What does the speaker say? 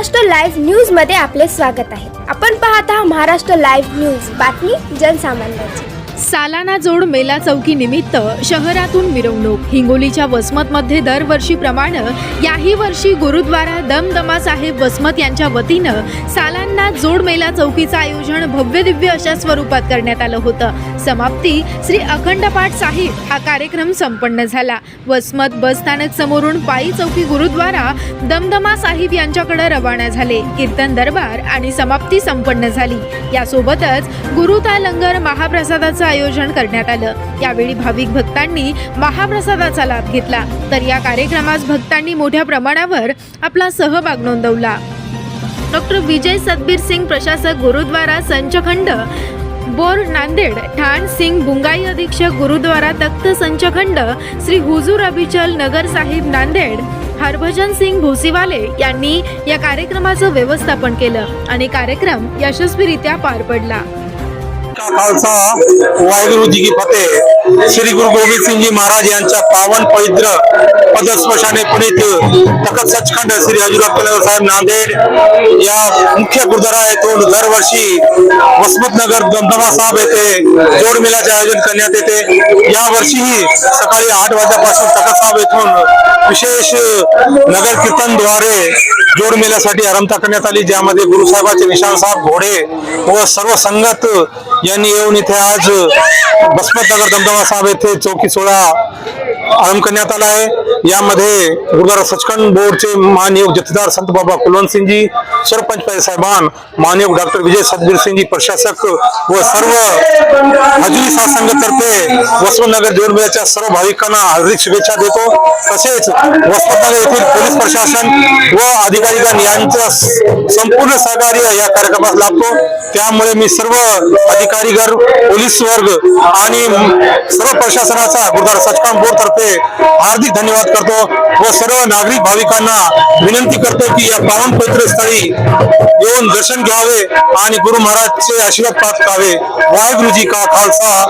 Maharashtra live न्यूजमध्ये आपले स्वागत आहे. आपण पाहत आहात महाराष्ट्र लाईव्ह न्यूज. बातमी जनसामान्यांची. सालाना जोड मेला चौकी निमित्त शहरातून मिरवणूक. हिंगोलीच्या वसमतमध्ये दरवर्षीप्रमाणे याही वर्षी गुरुद्वारा दमदमा साहेब वसमत यांच्या वतीनं सालांना जोड मेला चौकीचं आयोजन भव्य दिव्य अशा स्वरूपात करण्यात आलं होतं. समाप्ती श्री अखंड पाठ साहिब हा कार्यक्रम संपन्न झाला. वसमत बस स्थानक समोरून पायी चौकी गुरुद्वारा दमदमा साहिब यांच्याकडे रवाना झाले. कीर्तन दरबार आणि समाप्ती संपन्न झाली. यासोबतच गुरुता लंगर महाप्रसादाचं आयोजन करण्यात आलं. यावेळी भाविक भक्तांनी महाप्रसादाचा लाभ घेतला. तर या कार्यक्रमास भक्तांनी मोठ्या प्रमाणावर आपला सहभाग नोंदवला. डॉक्टर विजय सतबीर सिंग प्रशासक गुरुद्वारा संचखंड बोर नांदेड ठाण सिंग बुंगाई अधीक्षक गुरुद्वारा तख्त संचखंड श्री हुजूर अभिचल नगर साहिब नांदेड हरभजन सिंग भोसीवाले यांनी या कार्यक्रमाचं व्यवस्थापन केलं आणि कार्यक्रम यशस्वीरित्या पार पडला. का खालसा? वाहेगुरु जी की फतेह। श्री गुरु गोविंद सिंह जी महाराज यांच्या पावन पवित्र पदस्पर्शाने पुनीत तखत सचखंड श्री हजूर साहेब नांदेड या मुख्य गुरुद्वारा येथून दरवर्षी वसमत नगर दमदमा साहेब येथे जोड मेळ्याचे आयोजन करण्यात येते. या वर्षीही सकाळी आठ वाजल्यापासून तखत साहेब येथून विशेष नगर कीर्तनद्वारे जोड मेल्यासाठी आरंभता करण्यात आली. ज्यामध्ये गुरुसाहेबाचे निशान साहेब घोडे व सर्व संगत यांनी येऊन इथे आज बसपतनगर दमदमा साहेब येथे चौकी सोहळा आरंभ करण्यात आला आहे. यामध्ये गुरुद्वारा सचखंड बोर्डचे महानियोग जथेदार संत बाबा कुलवंत सिंगजी सरपंच साहेबान महानियोग डॉक्टर विजय सदबीर सिंगजी प्रशासक व सर्व महिला संघातर्फे वसुनगर जोडमेळ्याच्या सर्व भाविकांना हार्दिक शुभेच्छा देतो. तसेच वसवतनगर येथील पोलीस प्रशासन व अधिकारीगण यांचं संपूर्ण सहकार्य या कार्यक्रमास लाभतो. त्यामुळे मी सर्व अधिकारीगर पोलीस वर्ग आणि सर्व प्रशासनाचा गुरुद्वारा सचखंड बोर्ड तर्फे हार्दिक धन्यवाद करतो व सर्व नागरिक भाविकांना विनंती करतो की या पावन पवित्र स्थळी येऊन दर्शन घ्यावे आणि गुरु महाराजचे आशीर्वाद प्राप्त करावे वाहेगुरुजी का खालसा